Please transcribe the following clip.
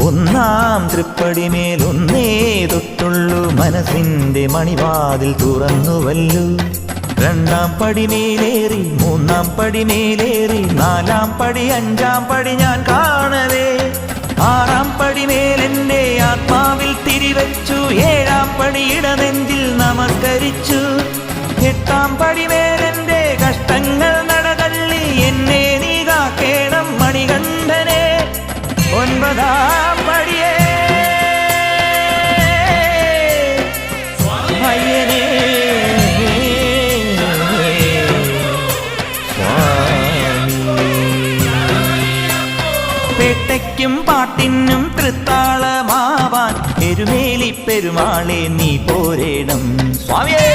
ഒന്നാം തൃപ്പടിമേൽ ഒന്നേ തൊട്ടുള്ളൂ മനസ്സിന്റെ മണിവാതിൽ തുറന്നുവല്ലു. രണ്ടാം പടിമേലേറി മൂന്നാം പടിമേലേറി നാലാം പടി അഞ്ചാം പടി ഞാൻ കാണവേ. ആറാം പടിമേലെന്റെ ആത്മാവിൽ തിരിവച്ചു. ഏഴാം പടി ഇടനെഞ്ചിൽ നമസ്കരിച്ചു. എട്ടാം പടിമേലെന്റെ ஒன்பதாம் படியே ஐயனே பேட்டைக்கும் பாட்டின்னும் திருத்தாளமாவான். எருமேலி பெருமாளே நீ போரேடம் சுவாமியே.